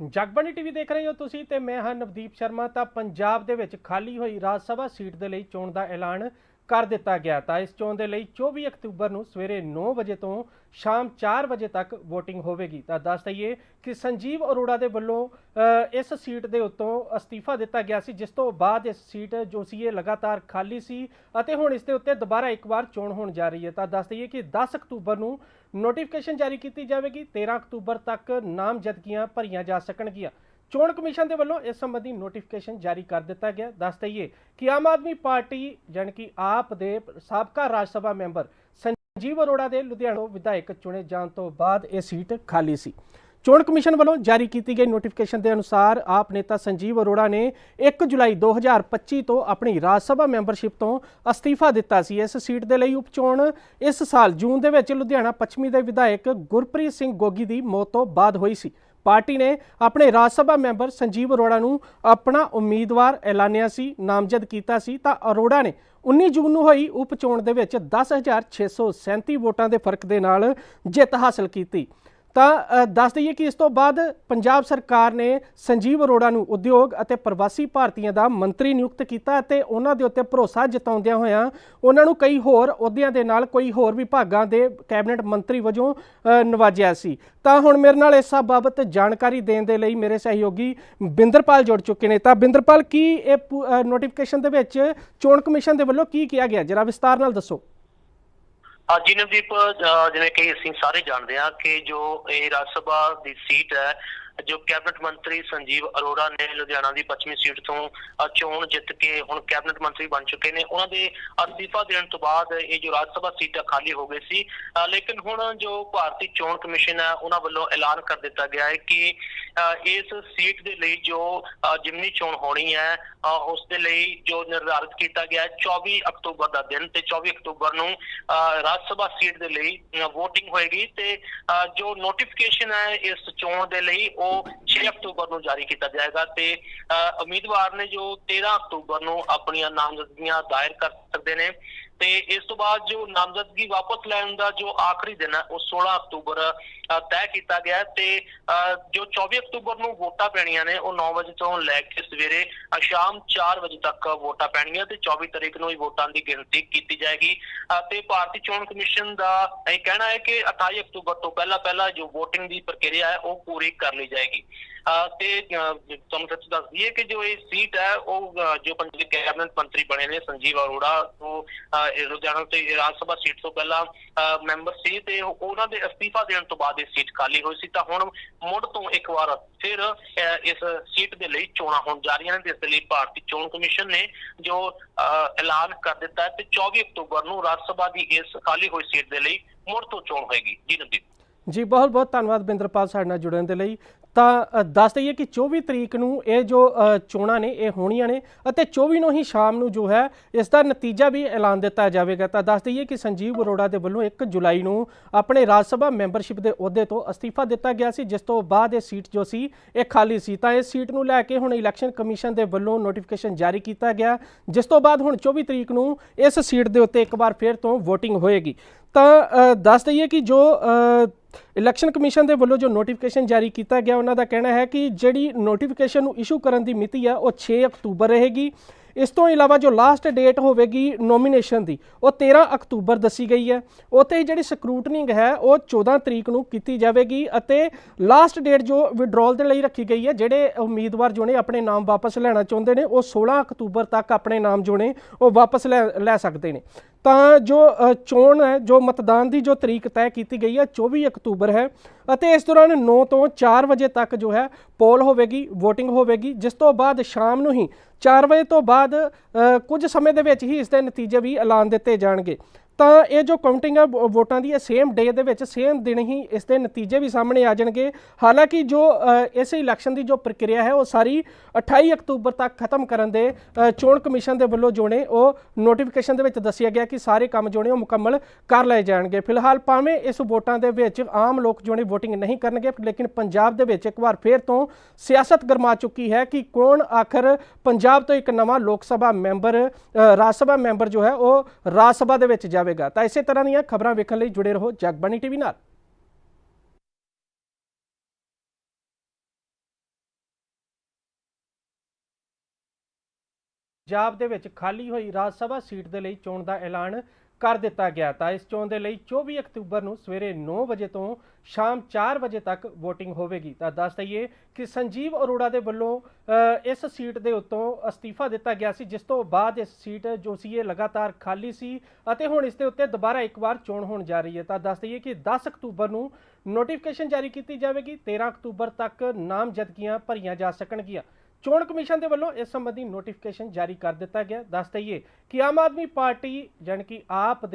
Jagbani TV ਦੇਖ ਰਹੇ ਹੋ ਤੁਸੀਂ ਤੇ ਮੈਂ ਹਾਂ ਨਵਦੀਪ ਸ਼ਰਮਾ। ਤਾਂ ਪੰਜਾਬ ਦੇ ਵਿੱਚ ਖਾਲੀ ਹੋਈ ਰਾਜ ਸਭਾ ਸੀਟ ਦੇ ਲਈ ਚੋਣ ਦਾ ਐਲਾਨ ਕਰ ਦਿੱਤਾ ਗਿਆ ਤਾਂ ਇਸ ਚੋਣ ਦੇ ਲਈ 24 ਅਕਤੂਬਰ ਨੂੰ ਸਵੇਰੇ 9 ਵਜੇ ਤੋਂ ਸ਼ਾਮ 4 ਵਜੇ ਤੱਕ VOTING ਹੋਵੇਗੀ। ਤਾਂ ਦੱਸ ਦਈਏ ਕਿ ਸੰਜੀਵ ਅਰੋੜਾ ਦੇ ਵੱਲੋਂ ਇਸ ਸੀਟ ਦੇ ਉੱਤੋਂ ਅਸਤੀਫਾ ਦਿੱਤਾ ਗਿਆ ਸੀ, ਜਿਸ ਤੋਂ ਬਾਅਦ ਇਸ ਸੀਟ ਜੋ ਸੀ ਇਹ ਲਗਾਤਾਰ ਖਾਲੀ ਸੀ ਅਤੇ ਹੁਣ ਇਸ ਦੇ ਉੱਤੇ ਦੁਬਾਰਾ ਇੱਕ ਵਾਰ ਚੋਣ ਹੋਣ ਜਾ ਰਹੀ ਹੈ। ਤਾਂ ਦੱਸ ਦਈਏ ਕਿ 10 ਅਕਤੂਬਰ ਨੂੰ ਨੋਟੀਫਿਕੇਸ਼ਨ ਜਾਰੀ ਕੀਤੀ ਜਾਵੇਗੀ 13 ਅਕਤੂਬਰ ਤੱਕ ਨਾਮਜ਼ਦਗੀਆਂ ਭਰੀਆਂ ਜਾ ਸਕਣਗੀਆਂ। ਚੋਣ ਕਮਿਸ਼ਨ ਦੇ ਵੱਲੋਂ ਇਸ ਸੰਬੰਧੀ ਨੋਟੀਫਿਕੇਸ਼ਨ ਜਾਰੀ ਕਰ ਦਿੱਤਾ ਗਿਆ। ਦੱਸ ਦਈਏ ਕਿ ਆਮ ਆਦਮੀ ਪਾਰਟੀ ਜਾਣੀ ਕਿ ਆਪ ਦੇ ਸਾਬਕਾ ਰਾਜ ਸਭਾ ਮੈਂਬਰ ਸੰਜੀਵ ਅਰੋੜਾ ਦੇ ਲੁਧਿਆਣਾ ਵਿਧਾਇਕ ਚੁਣੇ ਜਾਣ ਤੋਂ ਬਾਅਦ ਇਹ ਸੀਟ ਖਾਲੀ ਸੀ। ਚੋਣ ਕਮਿਸ਼ਨ ਵੱਲੋਂ ਜਾਰੀ ਕੀਤੀ ਗਈ ਨੋਟੀਫਿਕੇਸ਼ਨ ਦੇ ਅਨੁਸਾਰ ਆਪ ਨੇਤਾ ਸੰਜੀਵ ਅਰੋੜਾ ਨੇ 1 ਜੁਲਾਈ 2025 ਤੋਂ ਆਪਣੀ ਰਾਜ ਸਭਾ ਮੈਂਬਰਸ਼ਿਪ ਤੋਂ ਅਸਤੀਫਾ ਦਿੱਤਾ ਸੀ। ਇਸ ਸੀਟ ਦੇ ਲਈ ਉਪਚੋਣ ਇਸ ਸਾਲ ਜੂਨ ਦੇ ਵਿੱਚ ਲੁਧਿਆਣਾ ਪੱਛਮੀ ਦੇ ਵਿਧਾਇਕ ਗੁਰਪ੍ਰੀਤ ਸਿੰਘ ਗੋਗੀ ਦੀ ਮੌਤ ਤੋਂ ਬਾਅਦ ਹੋਈ ਸੀ। ਪਾਰਟੀ ਨੇ ਆਪਣੇ ਰਾਜ ਸਭਾ ਮੈਂਬਰ ਸੰਜੀਵ ਅਰੋੜਾ ਨੂੰ ਆਪਣਾ ਉਮੀਦਵਾਰ ਐਲਾਨਿਆ ਸੀ, ਨਾਮਜ਼ਦ ਕੀਤਾ ਸੀ ਤਾਂ ਅਰੋੜਾ ਨੇ 19 ਜੂਨ ਨੂੰ ਹੋਈ ਉਪ ਚੋਣ ਦੇ ਵਿੱਚ 10637 ਵੋਟਾਂ ਦੇ ਫ਼ਰਕ ਦੇ ਨਾਲ ਜਿੱਤ ਹਾਸਲ ਕੀਤੀ। ਤਾਂ ਦੱਸ ਦਈਏ ਕਿ ਇਸ ਤੋਂ ਬਾਅਦ ਪੰਜਾਬ ਸਰਕਾਰ ਨੇ ਸੰਜੀਵ ਅਰੋੜਾ ਨੂੰ ਉਦਯੋਗ ਅਤੇ ਪ੍ਰਵਾਸੀ ਭਾਰਤੀਆਂ ਦਾ ਮੰਤਰੀ ਨਿਯੁਕਤ ਕੀਤਾ ਅਤੇ ਉਹਨਾਂ ਦੇ ਉੱਤੇ ਭਰੋਸਾ ਜਤਾਉਂਦਿਆਂ ਹੋਇਆਂ ਉਹਨਾਂ ਨੂੰ ਕਈ ਹੋਰ ਅਹੁਦਿਆਂ ਦੇ ਨਾਲ ਕੋਈ ਹੋਰ ਵਿਭਾਗਾਂ ਦੇ ਕੈਬਨਿਟ ਮੰਤਰੀ ਵਜੋਂ ਅ, ਨਵਾਜਿਆ ਸੀ। ਤਾਂ ਹੁਣ ਮੇਰੇ ਨਾਲ ਇਸ ਸਭ ਬਾਬਤ ਜਾਣਕਾਰੀ ਦੇਣ ਦੇ ਲਈ ਮੇਰੇ ਸਹਿਯੋਗੀ ਬਿੰਦਰਪਾਲ ਜੁੜ ਚੁੱਕੇ ਨੇ। ਤਾਂ ਬਿੰਦਰਪਾਲ ਕੀ ਇਹ ਨੋਟੀਫਿਕੇਸ਼ਨ ਦੇ ਵਿੱਚ ਚੋਣ ਕਮਿਸ਼ਨ ਦੇ ਵੱਲੋਂ ਕੀ ਕਿਹਾ ਗਿਆ? ਜਰਾ ਵਿਸਤਾਰ ਨਾਲ ਦੱਸੋ। ਹਾਂ ਜੀ ਨਵਦੀਪ ਜਿਵੇਂ ਕਿ ਅਸੀਂ ਸਾਰੇ ਜਾਣਦੇ ਹਾਂ ਕਿ ਜੋ ਇਹ ਰਾਜ ਸਭਾ ਦੀ ਸੀਟ ਹੈ ਜੋ ਕੈਬਨਿਟ ਮੰਤਰੀ ਸੰਜੀਵ ਅਰੋੜਾ ਨੇ ਲੁਧਿਆਣਾ ਦੀ ਪੱਛਮੀ ਸੀਟ ਤੋਂ ਚੋਣ ਜਿੱਤ ਕੇ ਹੁਣ ਕੈਬਨਿਟ ਮੰਤਰੀ ਬਣ ਚੁੱਕੇ ਨੇ। ਉਹਨਾਂ ਦੇ ਅਸਤੀਫਾ ਦੇਣ ਤੋਂ ਬਾਅਦ ਇਹ ਜੋ ਰਾਜ ਸਭਾ ਸੀਟਾਂ ਖਾਲੀ ਹੋ ਗਈ ਸੀ ਲੇਕਿਨ ਹੁਣ ਜੋ ਭਾਰਤੀ ਚੋਣ ਕਮਿਸ਼ਨ ਹੈ, ਉਹਨਾਂ ਵੱਲੋਂ ਐਲਾਨ ਕਰ ਦਿੱਤਾ ਗਿਆ ਹੈ ਕਿ ਇਸ ਸੀਟ ਦੇ ਲਈ ਜੋ ਜਿਮਨੀ ਚੋਣ ਹੋਣੀ ਹੈ ਅਹ ਉਸ ਦੇ ਲਈ ਜੋ ਨਿਰਧਾਰਿਤ ਕੀਤਾ ਗਿਆ ਹੈ 24 ਅਕਤੂਬਰ ਦਾ ਦਿਨ ਤੇ 24 ਅਕਤੂਬਰ ਨੂੰ ਰਾਜ ਸਭਾ ਸੀਟ ਦੇ ਲਈ VOTING ਹੋਏਗੀ ਤੇ ਜੋ ਨੋਟੀਫਿਕੇਸ਼ਨ ਹੈ ਇਸ ਚੋਣ ਦੇ ਲਈ ਉਹ 6 ਅਕਤੂਬਰ ਨੂੰ ਜਾਰੀ ਕੀਤਾ ਜਾਏਗਾ ਤੇ, ਅਹ ਉਮੀਦਵਾਰ ਨੇ ਜੋ 13 ਅਕਤੂਬਰ ਨੂੰ ਆਪਣੀਆਂ ਨਾਮਜ਼ਦਗੀਆਂ ਦਾਇਰ ਕਰ ਸਕਦੇ ਨੇ। ਤੇ ਇਸ ਤੋਂ ਬਾਅਦ ਜੋ ਨਾਮਜ਼ਦਗੀ ਵਾਪਸ ਲੈਣ ਦਾ ਜੋ ਆਖਰੀ ਦਿਨ ਹੈ, ਉਹ 16 ਅਕਤੂਬਰ ਤੈਅ ਕੀਤਾ ਗਿਆ ਤੇ ਜੋ 24 ਅਕਤੂਬਰ ਨੂੰ ਵੋਟਾਂ ਪੈਣੀਆਂ ਨੇ, ਉਹ 9 ਵਜੇ ਤੋਂ ਲੈ ਕੇ ਸਵੇਰੇ ਸ਼ਾਮ 4 ਵਜੇ ਤੱਕ ਵੋਟਾਂ ਪੈਣਗੀਆਂ ਤੇ 24 ਤਰੀਕ ਨੂੰ ਹੀ ਵੋਟਾਂ ਦੀ ਗਿਣਤੀ ਕੀਤੀ ਜਾਏਗੀ। ਤੇ ਭਾਰਤੀ ਚੋਣ ਕਮਿਸ਼ਨ ਦਾ ਇਹ ਕਹਿਣਾ ਹੈ ਕਿ 28 ਅਕਤੂਬਰ ਤੋਂ ਪਹਿਲਾਂ ਪਹਿਲਾਂ ਜੋ VOTING ਦੀ ਪ੍ਰਕਿਰਿਆ ਹੈ, ਉਹ ਪੂਰੀ ਕਰ ਲਈ ਜਾਏਗੀ। ਤੇ ਤੁਹਾਨੂੰ ਸੱਚ ਦੱਸ ਦਈਏ ਕਿ ਜੋ ਇਹ ਸੀਟ ਹੈ, ਉਹ ਜੋ ਪੰਜਾਬ ਕੈਬਨਿਟ ਮੰਤਰੀ ਬਣੇ ਨੇ, ਸੰਜੀਵ ਅਰੋੜਾ, ਉਹ ਲੁਧਿਆਣਾ ਤੇ ਰਾਜ ਸਭਾ ਸੀਟ ਤੋਂ ਪਹਿਲਾਂ ਮੈਂਬਰ ਸੀ ਤੇ ਉਹਨਾਂ ਦੇ ਅਸਤੀਫਾ ਦੇਣ ਤੋਂ ਬਾਅਦ ਇਹ ਸੀਟ ਖਾਲੀ ਹੋਈ ਸੀ। ਤਾਂ ਹੁਣ ਮੁੜ ਤੋਂ ਇੱਕ ਵਾਰ ਫਿਰ ਇਸ ਸੀਟ ਦੇ ਲਈ ਚੋਣਾਂ ਹੋਣ ਜਾ ਰਹੀਆਂ ਨੇ ਤੇ ਇਸ ਲਈ ਭਾਰਤੀ ਚੋਣ ਕਮਿਸ਼ਨ ਨੇ ਜੋ ਐਲਾਨ ਕਰ ਦਿੱਤਾ ਹੈ ਤੇ 24 ਅਕਤੂਬਰ ਨੂੰ ਰਾਜ ਸਭਾ ਦੀ ਇਸ ਖਾਲੀ ਹੋਈ ਸੀਟ ਦੇ ਲਈ ਮੁੜ ਤੋਂ ਚੋਣ ਹੋਏਗੀ। ਜੀ ਨਵਦੀਪ। ਜੀ ਬਹੁਤ ਬਹੁਤ ਧੰਨਵਾਦ ਬਿੰਦਰਪਾਲ ਸਾਡੇ ਨਾਲ ਜੁੜਨ ਦੇ ਲਈ। ਤਾਂ ਦੱਸ ਦਈਏ ਕਿ 24 ਤਰੀਕ ਨੂੰ ਇਹ ਜੋ ਚੋਣਾਂ ਨੇ, ਇਹ ਹੋਣੀਆਂ ਨੇ ਅਤੇ 24 ਨੂੰ ਹੀ ਸ਼ਾਮ ਨੂੰ ਜੋ ਹੈ, ਇਸ ਦਾ ਨਤੀਜਾ ਵੀ ਐਲਾਨ ਦਿੱਤਾ ਜਾਵੇਗਾ। ਤਾਂ ਦੱਸ ਦਈਏ ਕਿ ਸੰਜੀਵ ਅਰੋੜਾ ਦੇ ਵੱਲੋਂ 1 ਜੁਲਾਈ ਨੂੰ ਆਪਣੇ ਰਾਜ ਸਭਾ ਮੈਂਬਰਸ਼ਿਪ ਦੇ ਅਹੁਦੇ ਤੋਂ ਅਸਤੀਫਾ ਦਿੱਤਾ ਗਿਆ ਸੀ, ਜਿਸ ਤੋਂ ਬਾਅਦ ਇਹ ਸੀਟ ਜੋ ਸੀ, ਇਹ ਖਾਲੀ ਸੀ। ਤਾਂ ਇਸ ਸੀਟ ਨੂੰ ਲੈ ਕੇ ਹੁਣ ਇਲੈਕਸ਼ਨ ਕਮਿਸ਼ਨ ਦੇ ਵੱਲੋਂ ਨੋਟੀਫਿਕੇਸ਼ਨ ਜਾਰੀ ਕੀਤਾ ਗਿਆ, ਜਿਸ ਤੋਂ ਬਾਅਦ ਹੁਣ 24 ਤਰੀਕ ਨੂੰ ਇਸ ਸੀਟ ਦੇ ਉੱਤੇ ਇੱਕ ਵਾਰ ਫਿਰ ਤੋਂ VOTING ਹੋਏਗੀ। ਤਾਂ ਦੱਸ ਦਈਏ ਕਿ ਜੋ ਇਲੈਕਸ਼ਨ ਕਮਿਸ਼ਨ ਦੇ ਵੱਲੋਂ ਜੋ ਨੋਟੀਫਿਕੇਸ਼ਨ ਜਾਰੀ ਕੀਤਾ ਗਿਆ, ਉਹਨਾਂ ਦਾ ਕਹਿਣਾ ਹੈ ਕਿ ਜਿਹੜੀ ਨੋਟੀਫਿਕੇਸ਼ਨ ਨੂੰ ਇਸ਼ੂ ਕਰਨ ਦੀ ਮਿਤੀ ਹੈ ਉਹ 6 ਅਕਤੂਬਰ ਰਹੇਗੀ। ਇਸ ਤੋਂ ਇਲਾਵਾ ਜੋ ਲਾਸਟ ਡੇਟ ਹੋਵੇਗੀ ਨੋਮੀਨੇਸ਼ਨ ਦੀ, ਉਹ 13 ਅਕਤੂਬਰ ਦੱਸੀ ਗਈ ਹੈ। ਉੱਥੇ ਜਿਹੜੀ ਸਕਰੂਟਨਿੰਗ ਹੈ, ਉਹ 14 ਤਰੀਕ ਨੂੰ ਕੀਤੀ ਜਾਵੇਗੀ ਅਤੇ ਲਾਸਟ ਡੇਟ ਜੋ ਵਿਡਰਾਲ ਦੇ ਲਈ ਰੱਖੀ ਗਈ ਹੈ, ਜਿਹੜੇ ਉਮੀਦਵਾਰ ਜੋ ਨੇ ਆਪਣੇ ਨਾਮ ਵਾਪਸ ਲੈਣਾ ਚਾਹੁੰਦੇ ਨੇ, ਉਹ 16 ਅਕਤੂਬਰ ਤੱਕ ਆਪਣੇ ਨਾਮ ਜੋ ਨੇ, ਉਹ ਵਾਪਸ ਲੈ ਲੈ ਸਕਦੇ ਨੇ। ਤਾਂ ਜੋ ਚੋਣ ਹੈ, ਜੋ ਮਤਦਾਨ ਦੀ ਜੋ ਤਰੀਕ ਤੈਅ ਕੀਤੀ ਗਈ ਹੈ 24 ਅਕਤੂਬਰ ਹੈ। ਅਤੇ ਇਸ ਦੌਰਾਨ 9 ਤੋਂ 4 ਵਜੇ ਤੱਕ ਜੋ ਹੈ, ਪੋਲ ਹੋਵੇਗੀ VOTING ਹੋਵੇਗੀ, ਜਿਸ ਤੋਂ ਬਾਅਦ ਸ਼ਾਮ ਨੂੰ ਹੀ 4 ਵਜੇ ਤੋਂ ਬਾਅਦ ਕੁਝ ਸਮੇਂ ਦੇ ਵਿੱਚ ਹੀ ਇਸ ਦੇ ਨਤੀਜੇ ਵੀ ਐਲਾਨ ਦਿੱਤੇ ਜਾਣਗੇ। ਤਾਂ ਇਹ ਜੋ ਕਾਊਂਟਿੰਗ ਹੈ ਵੋ- ਵੋਟਾਂ ਦੀ, ਇਹ ਸੇਮ ਡੇ ਦੇ ਵਿੱਚ ਸੇਮ ਦਿਨ ਹੀ ਇਸ ਦੇ ਨਤੀਜੇ ਵੀ ਸਾਹਮਣੇ ਆ ਜਾਣਗੇ। ਹਾਲਾਂਕਿ ਜੋ ਇਸ ਇਲੈਕਸ਼ਨ ਦੀ ਜੋ ਪ੍ਰਕਿਰਿਆ ਹੈ, ਉਹ ਸਾਰੀ 28 ਅਕਤੂਬਰ ਤੱਕ ਖਤਮ ਕਰਨ ਦੇ ਚੋਣ ਕਮਿਸ਼ਨ ਦੇ ਵੱਲੋਂ ਜੋ ਨੇ ਉਹ ਨੋਟੀਫਿਕੇਸ਼ਨ ਦੇ ਵਿੱਚ ਦੱਸਿਆ ਗਿਆ ਕਿ ਸਾਰੇ ਕੰਮ ਜੋ ਨੇ ਉਹ ਮੁਕੰਮਲ ਕਰ ਲਏ ਜਾਣਗੇ। ਫਿਲਹਾਲ ਭਾਵੇਂ ਇਸ ਵੋਟਾਂ ਦੇ ਵਿੱਚ ਆਮ ਲੋਕ ਜੋ ਨੇ VOTING ਨਹੀਂ ਕਰਨਗੇ, ਲੇਕਿਨ ਪੰਜਾਬ ਦੇ ਵਿੱਚ ਇੱਕ ਵਾਰ ਫੇਰ ਤੋਂ ਸਿਆਸਤ ਗਰਮਾ ਚੁੱਕੀ ਹੈ ਕਿ ਕੌਣ ਆਖਰ ਪੰਜਾਬ ਤੋਂ ਇੱਕ ਨਵਾਂ ਲੋਕ ਸਭਾ ਮੈਂਬਰ ਰਾਜ ਸਭਾ ਮੈਂਬਰ ਜੋ ਹੈ, ਉਹ ਰਾਜ ਸਭਾ ਦੇ ਵਿੱਚ ਜਾਵੇ ਜਾਵੇਗਾ। ਤਾਂ ਇਸੇ ਤਰ੍ਹਾਂ ਦੀਆਂ ਖਬਰਾਂ ਵੇਖਣ ਲਈ ਜੁੜੇ ਰਹੋ ਜਗਬਾਣੀ ਟੀਵੀ ਨਾਲ। ਪੰਜਾਬ ਦੇ ਵਿੱਚ ਖਾਲੀ ਹੋਈ ਰਾਜ ਸਭਾ ਸੀਟ ਦੇ ਲਈ ਚੋਣ ਦਾ ਐਲਾਨ ਕਰ ਦਿੱਤਾ ਗਿਆ ਤਾਂ ਇਸ ਚੋਣ ਦੇ ਲਈ 24 ਅਕਤੂਬਰ ਨੂੰ ਸਵੇਰੇ 9 ਵਜੇ ਤੋਂ ਸ਼ਾਮ 4 ਵਜੇ ਤੱਕ VOTING ਹੋਵੇਗੀ। ਤਾਂ ਦੱਸ ਦਈਏ ਕਿ ਸੰਜੀਵ ਅਰੋੜਾ ਦੇ ਵੱਲੋਂ ਇਸ ਸੀਟ ਦੇ ਉੱਤੋਂ ਅਸਤੀਫਾ ਦਿੱਤਾ ਗਿਆ ਸੀ, ਜਿਸ ਤੋਂ ਬਾਅਦ ਇਸ ਸੀਟ ਜੋ ਸੀ ਇਹ ਲਗਾਤਾਰ ਖਾਲੀ ਸੀ ਅਤੇ ਹੁਣ ਇਸ ਦੇ ਉੱਤੇ ਦੁਬਾਰਾ ਇੱਕ ਵਾਰ ਚੋਣ ਹੋਣ ਜਾ ਰਹੀ ਹੈ। ਤਾਂ ਦੱਸ ਦਈਏ ਕਿ 10 ਅਕਤੂਬਰ ਨੂੰ ਨੋਟੀਫਿਕੇਸ਼ਨ ਜਾਰੀ ਕੀਤੀ ਜਾਵੇਗੀ 13 ਅਕਤੂਬਰ ਤੱਕ ਨਾਮਜ਼ਦਗੀਆਂ ਭਰੀਆਂ ਜਾ ਸਕਣਗੀਆਂ। ਚੋਣ ਕਮਿਸ਼ਨ ਦੇ ਵੱਲੋਂ ਇਸ ਸੰਬੰਧੀ ਨੋਟੀਫਿਕੇਸ਼ਨ ਜਾਰੀ ਕਰ ਦਿੱਤਾ ਗਿਆ। ਦੱਸ ਦਈਏ ਕਿ ਆਮ ਆਦਮੀ ਪਾਰਟੀ ਜਾਣੀ ਕਿ ਆਪ ਦੇ